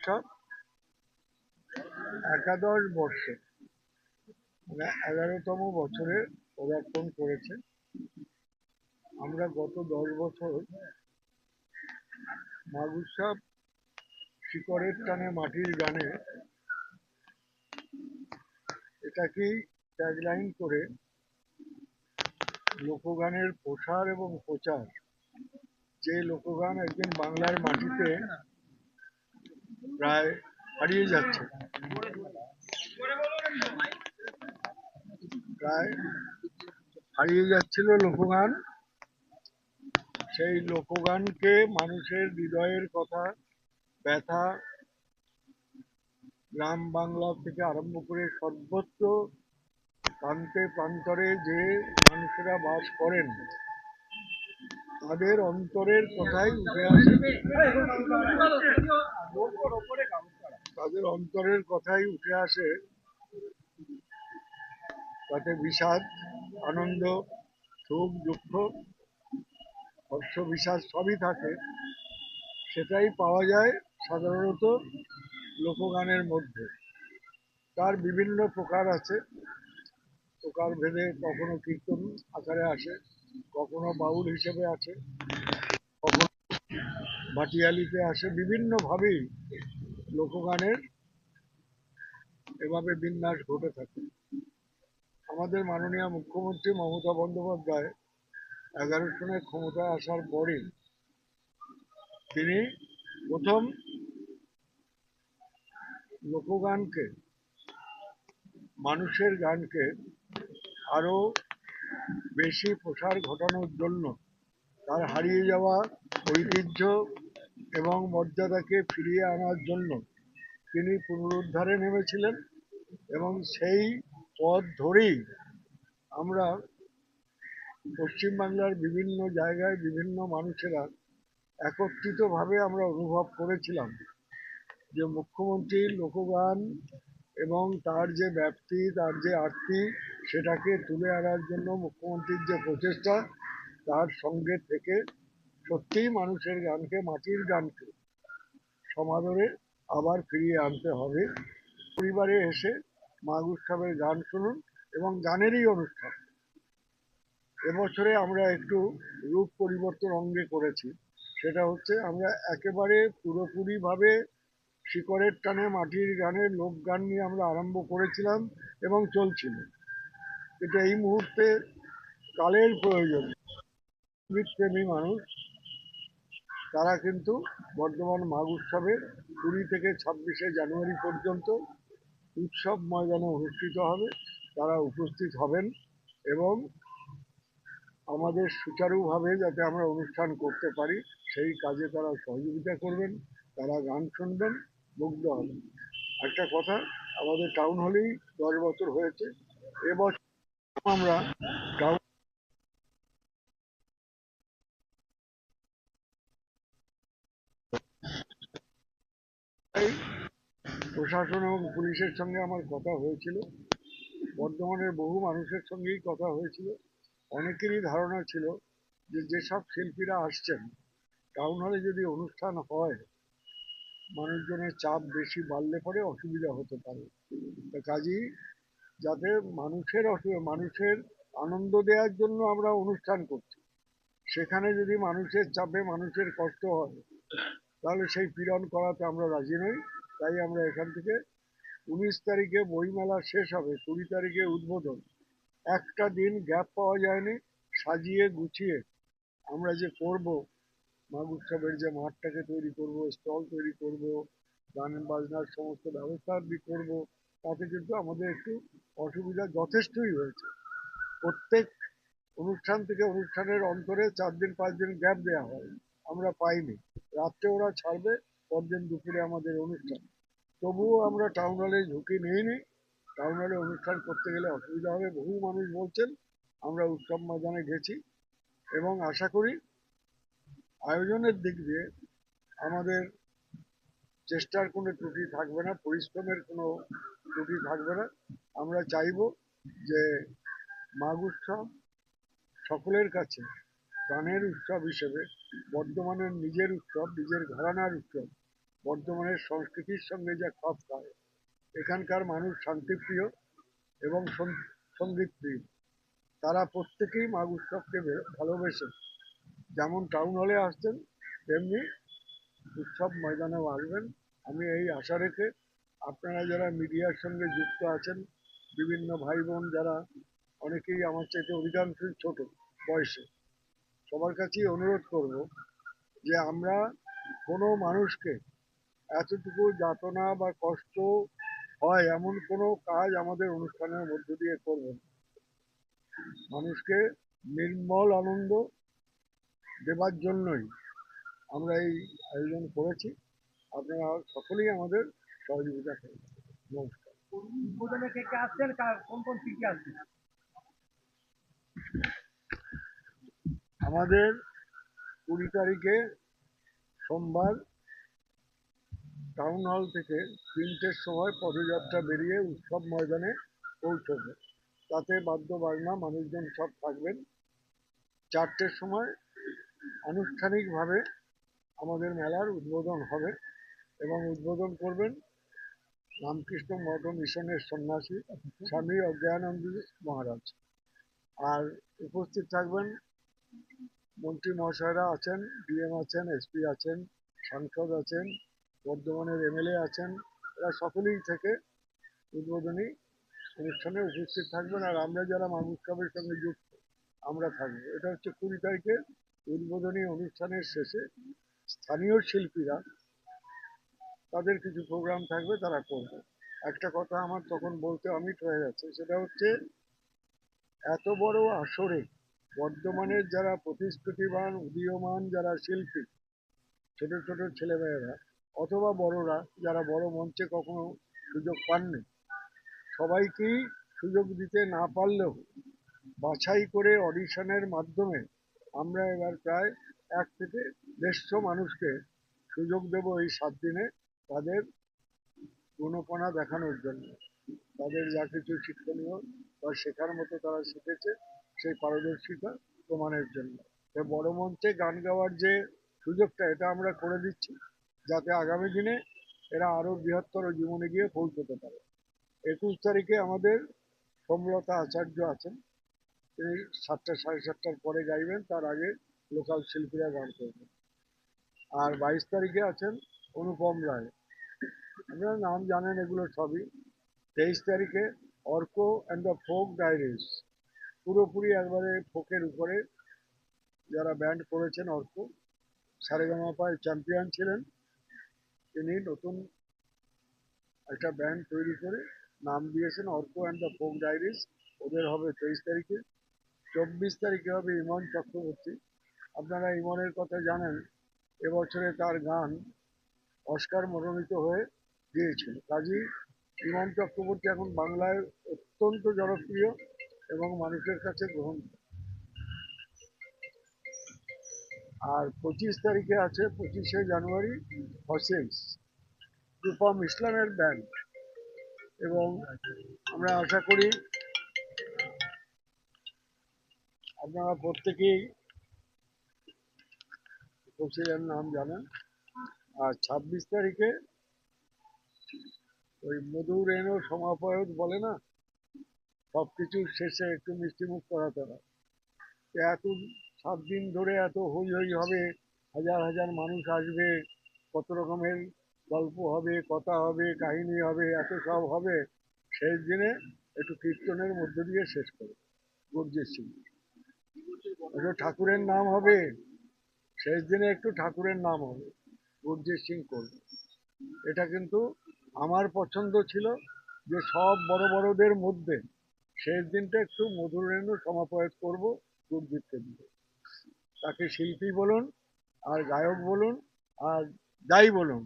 উৎসব একাদশ বর্ষে মানে এগারোতম বছরে পদার্পণ করেছে। আমরা গত দশ বছর উৎসব শিকড়ের টানে মাটির গানে এটাকেই ট্যাগলাইন করে লোকগানের প্রসার এবং প্রচার। যে লোকগান একদিন বাংলার মাটিতে প্রায় হারিয়ে যাচ্ছে। প্রায় হারিয়ে যাচ্ছিল লোকগান। সেই লোকগানকে মানুষের হৃদয়ের কথা, ব্যথা, গ্রাম বাংলা থেকে আরম্ভ করে সর্বত্র প্রান্তে প্রান্তরে যে মানুষেরা বাস করেন, তাদের অন্তরের কথাই উঠে আসে। তাদের অন্তরের কথাই উঠে আসে। তাতে বিষাদ, আনন্দ, সুখ, দুঃখ হর্ষ বিষাদ সবই থাকে। সেটাই পাওয়া যায় সাধারণত লোকগানের মধ্যে। তার বিভিন্ন প্রকার আছে। প্রকার ভেদে কখনো কীর্তন আকারে আসে, কখনো বাউল হিসেবে আছে ভাটিয়ালিতে আসে বিভিন্নভাবেই লোকগানের এভাবে বিন্যাস ঘটে থাকে। আমাদের মাননীয় মুখ্যমন্ত্রী মমতা বন্দ্যোপাধ্যায় এগারো সনে ক্ষমতায় আসার পরে তিনি প্রথম লোকগানকে, মানুষের গানকে আরও বেশি প্রসার ঘটানোর জন্য তার হারিয়ে যাওয়া ঐতিহ্য এবং মর্যাদাকে ফিরিয়ে আনার জন্য তিনি পুনরুদ্ধারে নেমেছিলেন এবং সেই পথ ধরেই আমরা পশ্চিমবাংলার বিভিন্ন জায়গায় বিভিন্ন মানুষেরা একত্রিতভাবে আমরা অনুভব করেছিলাম যে মুখ্যমন্ত্রীর লোকগান এবং তার যে ব্যাপ্তি, তার যে আরতি সেটাকে তুলে আনার জন্য মুখ্যমন্ত্রীর যে প্রচেষ্টা, তার সঙ্গে থেকে সত্যিই মানুষের গানকে, মাটির গানকে সমাদরে আবার ফিরিয়ে আনতে হবে। পরিবারে এসে মাঘ উৎসবের গান শুনুন এবং গানেরই অনুষ্ঠান। এবছরে আমরা একটু রূপ পরিবর্তন অঙ্গে করেছি। সেটা হচ্ছে আমরা একেবারে পুরোপুরিভাবে শিকড়ের টানে মাটির গান নিয়ে আমরা আরম্ভ করেছিলাম এবং চলছিল। এটা এই মুহূর্তে কালের প্রয়োজন। প্রেমী মানুষ তারা কিন্তু বর্ধমান মাঘ উৎসবে কুড়ি থেকে ছাব্বিশে জানুয়ারি পর্যন্ত উৎসব ময়দানে অনুষ্ঠিত হবে, তারা উপস্থিত হবেন এবং আমাদের সুচারুভাবে যাতে আমরা অনুষ্ঠান করতে পারি, সেই কাজে তারা সহযোগিতা করবেন, তারা গান শুনবেন, মুগ্ধ হবেন। একটা কথা, আমাদের টাউন হলেই দশ বছর হয়েছে এবছর আমরা টাউন প্রশাসন এবং পুলিশের সঙ্গে আমার কথা হয়েছিল। বর্ধমানের বহু মানুষের সঙ্গেই কথা হয়েছিল। অনেকেরই ধারণা ছিল যে যেসব শিল্পীরা আসছেন, টাউন হলে যদি অনুষ্ঠান হয়, মানুষজনের চাপ বেশি বাড়লে পরে অসুবিধা হতে পারে। তা কাজেই যাতে মানুষের মানুষের আনন্দ দেওয়ার জন্য আমরা অনুষ্ঠান করছি। সেখানে যদি মানুষের চাপে মানুষের কষ্ট হয়, তাহলে সেই পীড়ন করাতে আমরা রাজি নই। তাই আমরা এখান থেকে উনিশ তারিখে বইমেলা শেষ হবে, কুড়ি তারিখে উদ্বোধন। একটা দিন গ্যাপ পাওয়া যায়নি, সাজিয়ে গুছিয়ে আমরা যে করব মাঘ উৎসবের যে মাঠটাকে তৈরি করব, স্টল তৈরি করব গান বাজনার সমস্ত ব্যবস্থা করব, তাতে কিন্তু আমাদের একটু অসুবিধা যথেষ্টই হয়েছে। প্রত্যেক অনুষ্ঠান থেকে অনুষ্ঠানের অন্তরে চার দিন, পাঁচ দিন গ্যাপ দেওয়া হয়, আমরা পাইনি। রাত্রে ওরা ছাড়বে পরদিন দুপুরে আমাদের অনুষ্ঠান। তবুও আমরা টাউন হলে ঝুঁকি নিইনি। টাউন হলে অনুষ্ঠান করতে গেলে অসুবিধা হবে, বহু মানুষ বলছেন, আমরা উৎসব ময়দানে গেছি। এবং আশা করি আয়োজনের দিক দিয়ে আমাদের চেষ্টার কোনো ত্রুটি থাকবে না, পরিশ্রমের কোনো ত্রুটি থাকবে না। আমরা চাইব যে মাঘ উৎসব সকলের কাছে প্রাণের উৎসব হিসেবে বর্ধমানের নিজের উৎসব, নিজের ঘরানার উৎসব বর্ধমানের সংস্কৃতির সঙ্গে যা খাপ খায়। এখানকার মানুষ শান্তিপ্রিয় এবং সঙ্গীতপ্রিয়। তারা প্রত্যেকেই মাঘ উৎসবকে বে- ভালোবেসে। যেমন টাউন হলে আসছেন তেমনি উৎসব ময়দানেও আসবেন। আমি এই আশা রেখে আপনারা যারা মিডিয়ার সঙ্গে যুক্ত আছেন, বিভিন্ন ভাই বোন যারা, অনেকেই আমার চাইতে অধিকাংশই ছোট বয়সে। সবার কাছেই অনুরোধ করব যে আমরা কোনো মানুষকে এতটুকু যাতনা বা কষ্ট হয় এমন কোনো কাজ আমাদের অনুষ্ঠানের মধ্য দিয়ে করবেন মানুষকে নির্মল আনন্দ দেবার জন্যই আমরা এই আয়োজন করেছি। আপনারা সকলেই আমাদের সহযোগিতা করবেন নমস্কার। উদ্বোধনে কে কে আসছেন? কার- কোন কোন শিল্পী আসছেন? আমাদের কুড়ি তারিখে সোমবার টাউন হল থেকে তিনটের সময় পদযাত্রা বেরিয়ে উৎসব ময়দানে পৌঁছবে। তাতে বাদ্য বাজনা মানুষজন সব থাকবেন। চারটের সময় আনুষ্ঠানিকভাবে আমাদের মেলার উদ্বোধন হবে এবং উদ্বোধন করবেন রামকৃষ্ণ মঠ মিশনের সন্ন্যাসী স্বামী অজ্ঞানন্দ মহারাজ। আর উপস্থিত থাকবেন মন্ত্রী মহাশয়রা আছেন, ডিএম আছেন, এসপি আছেন, সাংসদ আছেন বর্ধমানের এমএলএ আছেন, এরা সকলেই থেকে উদ্বোধনী অনুষ্ঠানে উপস্থিত থাকবেন আর আমরা যারা মানুষ কাপের সঙ্গে যুক্ত, আমরা থাকব। এটা হচ্ছে কুড়ি তারিখে উদ্বোধনী অনুষ্ঠানের শেষে স্থানীয় শিল্পীরা তাদের কিছু প্রোগ্রাম থাকবে তারা করবে। একটা কথা আমার তখন বলতে অমিট হয়ে যাচ্ছে সেটা হচ্ছে এত বড় আসরে বর্ধমানের যারা প্রতিশ্রুতিবান উদীয়মান যারা শিল্পী, ছোট ছোট ছেলেমেয়েরা অথবা বড়রা যারা বড় মঞ্চে কখনো সুযোগ পাননি, সবাইকেই সুযোগ দিতে না পারলেও বাছাই করে অডিশনের মাধ্যমে আমরা এবার প্রায় এক থেকে দেড়শো মানুষকে সুযোগ দেব এই সাত দিনে তাদের গুণপনা দেখানোর জন্য। তাদের যা কিছু শিক্ষণীয় বা শেখার মতো তারা শিখেছে, সেই পারদর্শিতা প্রমাণের জন্য। বড় মঞ্চে গান গাওয়ার যে সুযোগটা, এটা আমরা করে দিচ্ছি। যাতে আগামী দিনে এরা আরও বৃহত্তর জীবনে গিয়ে পৌঁছতে পারে। একুশ তারিখে আমাদের সমলতা আচার্য আছেন। তিনি সাতটা, সাড়ে সাতটার পরে গাইবেন তার আগে লোকাল শিল্পীরা গান করবেন। আর বাইশ তারিখে আছেন অনুপম রায়। আপনারা নাম জানেন এগুলো সবই। তেইশ তারিখে Arka and the folk diaries. পুরোপুরি একবারে ফোকের উপরে যারা ব্যান্ড করেছেন অর্ক, সারেগামাপায় চ্যাম্পিয়ন ছিলেন। তিনি নতুন একটা ব্যান্ড তৈরি করে নাম দিয়েছেন Arka and the folk diaries ওদের হবে তেইশ তারিখে। চব্বিশ তারিখে হবে ইমন চক্রবর্তী। আপনারা ইমনের কথা জানেন, এবছরে তার গান অস্কার মনোনীত হয়ে গিয়েছিল। কাজী ইমন চক্রবর্তী এখন বাংলায় অত্যন্ত জনপ্রিয় এবং মানুষের কাছে গ্রহণ আর পঁচিশ তারিখে আছে পঁচিশে জানুয়ারি হসেন্স রূপম ইসলামের ব্যান্ড এবং আমরা আশা করি আপনারা প্রত্যেকেই কৌশলের নাম জানেন। আর ছাব্বিশ তারিখে ওই মধুর এনো সমাপয়ত বলে না? সব সবকিছু শেষে একটু মিষ্টিমুখ করাতে হয়। এত সাত দিন ধরে এত হই হই হবে, হাজার হাজার মানুষ আসবে, কত রকমের গল্প হবে, কথা হবে, কাহিনী হবে, এত সব হবে শেষ দিনে একটু কীর্তনের মধ্য দিয়ে শেষ করে গুরজিৎ সিং একটু ঠাকুরের নাম হবে শেষ দিনে একটু ঠাকুরের নাম হবে গুরজিৎ সিং করবে। এটা কিন্তু আমার পছন্দ ছিল যে সব বড় বড়দের মধ্যে শেষ দিনটা একটু মধুরেন্দ্র সমাপয়েত করব গুরজিৎকে দিয়ে তাকে শিল্পী বলুন আর গায়ক বলুন আর যাই বলুন।